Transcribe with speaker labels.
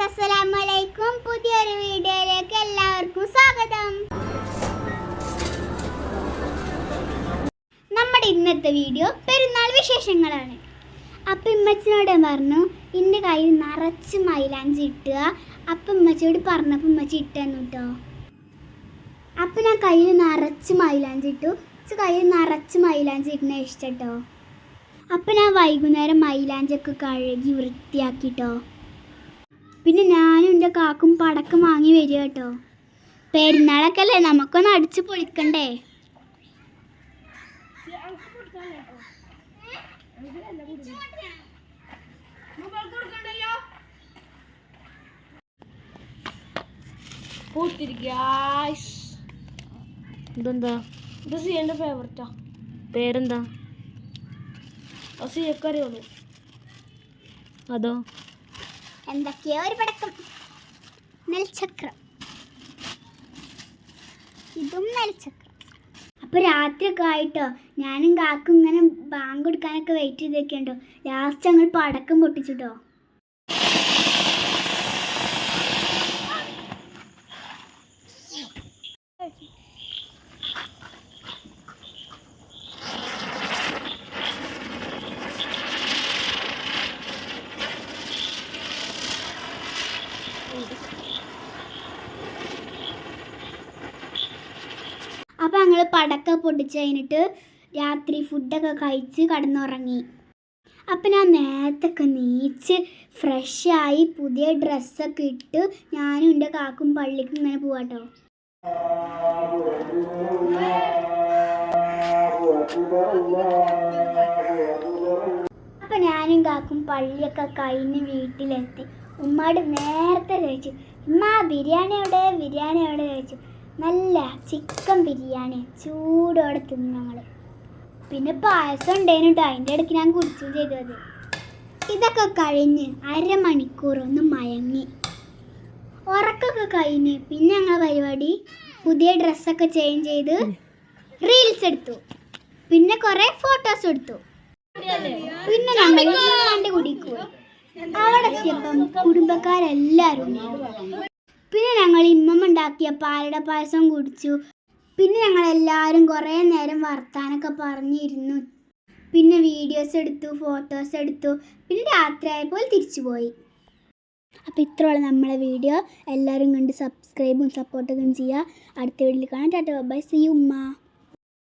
Speaker 1: Guys അസ്സലാമു അലൈക്കും പുതിയൊരു വീഡിയോയിലേക്ക് എല്ലാവർക്കും സ്വാഗതം. നമ്മുടെ ഇന്നത്തെ വീഡിയോ പെരുന്നാൾ വിശേഷങ്ങളാണ്. അപ്പം ഇമ്മച്ചിനോട് പറഞ്ഞു എന്റെ കയ്യിൽ നിറച്ച് മൈലാഞ്ചി ഇട്ടുക. അപ്പം ഇമ്മച്ചിയോട് പറഞ്ഞപ്പോൾ ഇമ്മച്ചി ഇട്ടെന്നു കേട്ടോ അപ്പം ഞാൻ കയ്യിൽ നിറച്ച് മൈലാഞ്ചി ഇട്ടു. കയ്യിൽ നിറച്ച് മൈലാഞ്ചി ഇടുന്ന ഇഷ്ടം കേട്ടോ അപ്പം ഞാൻ വൈകുന്നേരം മൈലാഞ്ചൊക്കെ കഴുകി വൃത്തിയാക്കിട്ടോ പിന്നെ ഞാനും എന്റെ കാക്കും പടക്കം വാങ്ങി വരിക കേട്ടോ. പെരുന്നാളൊക്കെ അല്ലേ നമുക്കൊന്ന് അടിച്ച് പൊളിക്കണ്ടേ?
Speaker 2: ഇതെന്താ?
Speaker 3: ഇത് സിയന്റെ ഫേവററ്റാ
Speaker 2: പേരെന്താ?
Speaker 3: അതോ?
Speaker 1: എന്തൊക്കെയോ ഒരു പടക്കം. നെൽചക്രം ഇതും നെൽചക്രം അപ്പൊ രാത്രിയൊക്കെ ആയിട്ടോ? ഞാനും കാക്കും ഇങ്ങനെ ബാങ്ക് കൊടുക്കാനൊക്കെ വെയിറ്റ് ചെയ്തൊക്കെയുണ്ടോ ലാസ്റ്റ് ഞങ്ങൾ പടക്കം പൊട്ടിച്ചിട്ടോ? അപ്പോൾ ഞങ്ങൾ പടക്കം പൊട്ടിച്ച് കഴിഞ്ഞിട്ട് രാത്രി ഫുഡൊക്കെ കഴിച്ച് കടന്നുറങ്ങി. അപ്പം ഞാൻ നേരത്തൊക്കെ നീച്ച് ഫ്രഷായി പുതിയ ഡ്രസ്സൊക്കെ ഇട്ട് ഞാനും എന്റെ കാക്കും പള്ളിക്ക് ഇങ്ങനെ പോവാട്ടോ. അപ്പം ഞാനും കാക്കും പള്ളിയൊക്കെ കഴിഞ്ഞ് വീട്ടിലെത്തി. ഉമ്മാട് നേരത്തെ കഴിച്ചു. ഉമ്മ ബിരിയാണി എവിടെ? ബിരിയാണി എവിടെ കഴിച്ചു? നല്ല ചിക്കൻ ബിരിയാണി ചൂടോടെ തിന്നു ഞങ്ങൾ പിന്നെ പായസം ഉണ്ടായിരുന്നു കേട്ടോ. അതിന്റെ ഇടയ്ക്ക് ഞാൻ കുടിച്ചു ചെയ്തത് ഇതൊക്കെ കഴിഞ്ഞ് അരമണിക്കൂർ ഒന്ന് മയങ്ങി. ഉറക്കൊക്കെ കഴിഞ്ഞ് പിന്നെ ഞങ്ങളെ പരിപാടി പുതിയ ഡ്രസ്സൊക്കെ ചേഞ്ച് ചെയ്ത് റീൽസ് എടുത്തു. പിന്നെ കുറേ ഫോട്ടോസ് എടുത്തു. പിന്നെ ഞങ്ങൾ കുടിക്കുക അവിടെ എത്തിയപ്പം കുടുംബക്കാരെല്ലാവരും പിന്നെ ഞങ്ങൾ ഇമ്മമ്മ ഉണ്ടാക്കിയ പാലട പായസം കുടിച്ചു. പിന്നെ ഞങ്ങൾ എല്ലാവരും കുറേ നേരം വർത്താനൊക്കെ പറഞ്ഞിരുന്നു. പിന്നെ വീഡിയോസ് എടുത്തു ഫോട്ടോസ് എടുത്തു. പിന്നെ രാത്രിയായപ്പോൾ തിരിച്ചു പോയി. അപ്പോൾ ഇത്രയുള്ള നമ്മളെ വീഡിയോ. എല്ലാവരും കണ്ട് സബ്സ്ക്രൈബും സപ്പോർട്ടൊക്കെ ചെയ്യുക. അടുത്ത വീഡിയോയിൽ കാണാം. ടാറ്റ ബൈ സി ഉമ്മ.